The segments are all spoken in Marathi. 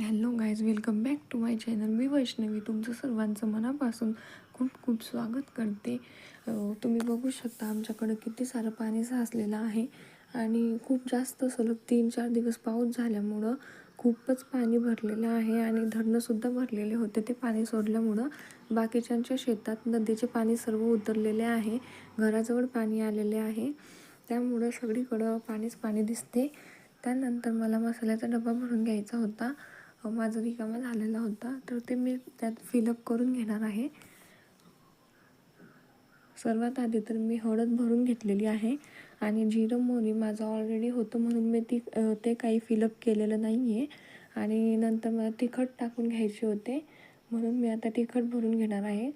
Hello guys welcome back to my channel मी वैष्णवी तुमचं सर्वांचं मनापासून खूप खूप स्वागत करते. तुम्ही बघू शकता आमच्याकडं किती सारं पाणी साचलेलं आहे आणि खूप जास्त सलग तीन चार दिवस पाऊस झाल्यामुळं खूपच पाणी भरलेलं आहे आणि धरणंसुद्धा भरलेले होते. ते पाणी सोडल्यामुळं बाकीच्यांच्या शेतात नदीचे पाणी सर्व उतरलेले आहे. घराजवळ पाणी आलेले आहे. त्यामुळं सगळीकडं पाणीच पाणी दिसते. त्यानंतर मला मसाल्याचा डबा भरून घ्यायचा होता. माझा रिकामा झालेला होता. तर ते मी त्यात फिलअप करून घेणार आहे. सर्वात आधी तर मी हळद भरून घेतलेली आहे. आणि जिरं मोहरी माझं ऑलरेडी होतं म्हणून मी ती ते काही फिलअप केलेलं नाही आहे आणि नंतर मला तिखट टाकून घ्यायचे होते. म्हणून मी आता तिखट भरून घेणार आहे.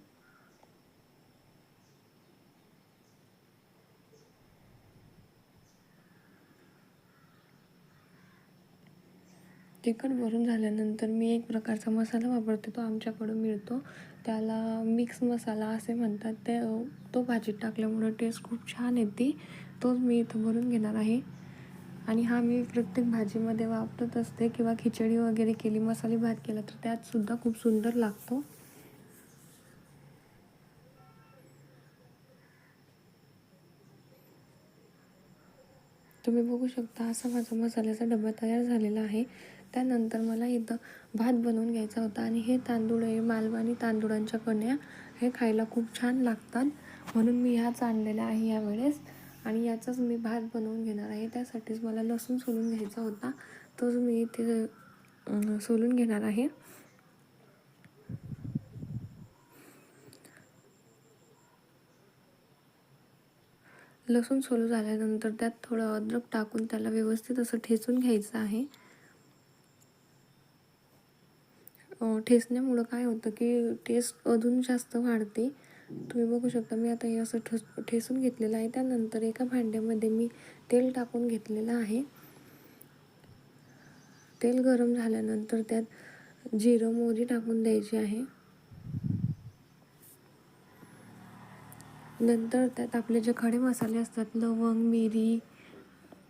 तिखट भरून झाल्यानंतर मी एक प्रकारचा मसाला वापरते तो आमच्याकडं मिळतो. त्याला मिक्स मसाला असे म्हणतात. ते तो भाजीत टाकल्यामुळं टेस्ट खूप छान येते. तोच मी इथं भरून घेणार आहे. आणि हा मी प्रत्येक भाजीमध्ये वापरत असते किंवा खिचडी वगैरे केली मसाले भात केला तर त्यातसुद्धा खूप सुंदर लागतो. तुम्ही बघू शकता असा माझा मसाल्याचा डबा तयार झालेला आहे. त्यानंतर मला इथं भात बनवून घ्यायचा होता आणि हे तांदूळ आहे मालवणी तांदूळांच्या कण्या. हे खायला खूप छान लागतात. म्हणून मी ह्याच आणलेल्या आहे यावेळेस. आणि याचाच मी भात बनवून घेणार आहे. त्यासाठीच मला लसूण सोलून घ्यायचा होता. तोच मी इथे सोलून घेणार आहे. लसूण सोलू झाल्यानंतर त्यात थोडं अद्रक टाकून त्याला व्यवस्थित असं ठेचून घ्यायचं आहे. ठेचण्यामुळं काय होतं की टेस्ट अजून जास्त वाढते. तुम्ही बघू शकता मी आता हे असं ठस ठेसून घेतलेलं आहे. त्यानंतर एका भांड्यामध्ये मी तेल टाकून घेतलेलं आहे. तेल गरम झाल्यानंतर त्यात जिरं मोहरी टाकून द्यायची आहे. नंतर त्यात आपले जे खडे मसाले असतात लवंग मिरी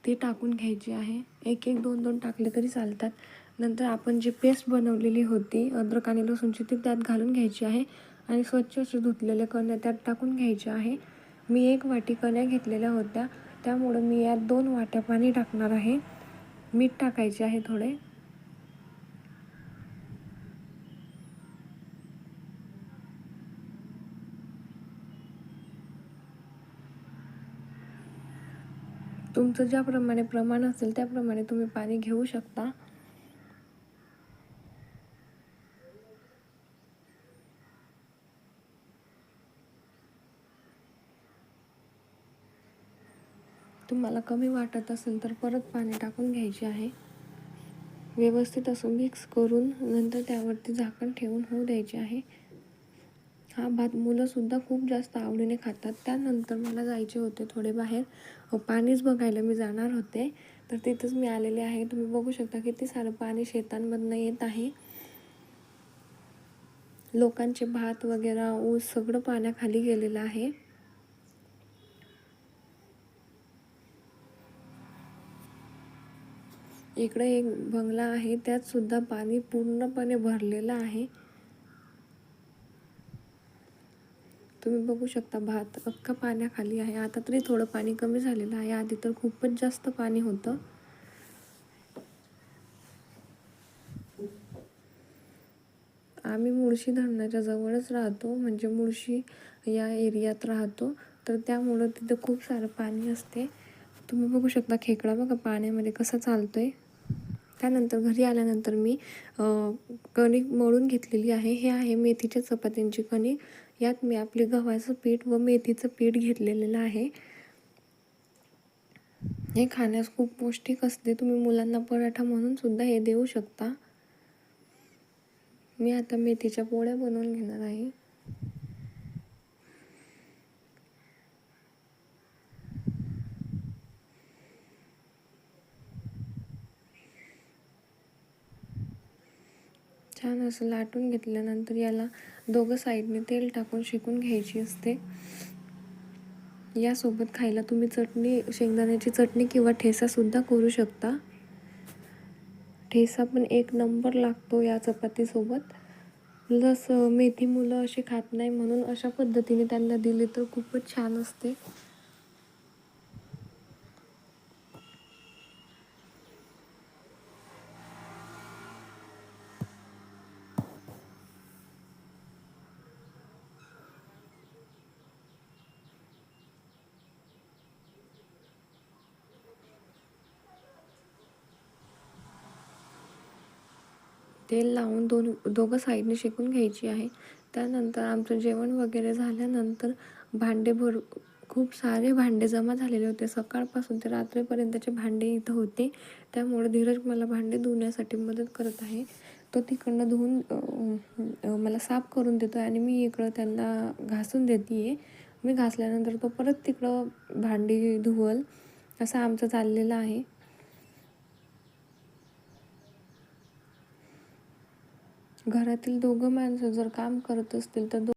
ते टाकून घ्यायचे आहे. एक एक दोन दोन टाकले तरी चालतात. नंतर आपण जी पेस्ट बनवलेली होती अद्रक आणि लसूणची ती त्यात घालून घ्यायची आहे आणि स्वच्छ असे धुतलेले कण्या त्यात टाकून घ्यायचे आहे. मी एक वाटी कण्या घेतलेल्या होत्या त्यामुळं मी यात दोन वाट्या पाणी टाकणार आहे. मीठ टाकायचे आहे थोडे. तुमचं ज्याप्रमाणे प्रमाण असेल त्याप्रमाणे तुम्ही पाणी घेऊ शकता. तुम्हाला कमी वाटत असेल तर परत पाणी टाकून घ्यायचे आहे. व्यवस्थित असं मिक्स करून नंतर त्यावरती झाकण ठेवून होऊ द्यायचे आहे. हा भात मुलंसुद्धा खूप जास्त आवडीने खातात. त्यानंतर मला जायचे होते थोडे बाहेर. पाणीच बघायला मी जाणार होते. तर तिथंच मी आलेले आहे. तुम्ही बघू शकता किती सारं पाणी शेतांमधनं येत आहे. लोकांचे भात वगैरे ऊस सगळं पाण्याखाली गेलेलं आहे. इकडे एक बंगला आहे त्यात सुद्धा पाणी पूर्णपणे भरलेलं आहे. तुम्ही बघू शकता भात अख्खा पाण्याखाली आहे. आता तरी थोडं पाणी कमी झालेलं आहे. आधी तर खूपच जास्त पाणी होतं. आम्ही मुळशी धरणाच्या जवळच राहतो म्हणजे मुळशी या एरियात राहतो. तर त्यामुळं तिथं खूप सारं पाणी असते. तुम्ही बघू शकता खेकडा बघा पाण्यामध्ये कसा चालतो आहे त्यानंतर घरी आल्यानंतर मी कणिक मळून घेतलेली आहे. हे आहे मेथीच्या चपात्यांची कणिक यात मी आपले गव्हाचं पीठ व मेथीचं पीठ घेतलेलं आहे. हे खाण्यास खूप पौष्टिक असते. तुम्ही मुलांना पराठा म्हणून सुद्धा हे देऊ शकता. मी आता मेथीच्या पोळ्या बनवून घेणार आहे. छान असं लाटून घेतल्यानंतर याला दोघं साईडने तेल टाकून शेकून घ्यायची असते. यासोबत खायला तुम्ही चटणी शेंगदाण्याची चटणी किंवा ठेसासुद्धा करू शकता. ठेसा पण एक नंबर लागतो या चपातीसोबत. प्लस मेथी मुलं अशी खात नाही म्हणून अशा पद्धतीने त्यांना दिली तर खूपच छान असते. तेल लावून दोन दोघं साईडने शेकून घ्यायची आहे. त्यानंतर आमचं जेवण वगैरे झाल्यानंतर भांडे भर खूप सारे भांडे जमा झालेले होते. सकाळपासून ते रात्रीपर्यंतचे भांडे इथं होते. त्यामुळे धीरज मला भांडे धुण्यासाठी मदत करत आहे. तो तिकडनं धुवून मला साफ करून देतो आणि मी इकडं त्यांना घासून देते आहे मी घासल्यानंतर तो परत तिकडं भांडी धुवल. असं आमचं चाललेलं आहे. घरातील दोघं माणसं जर काम करत असतील तर दो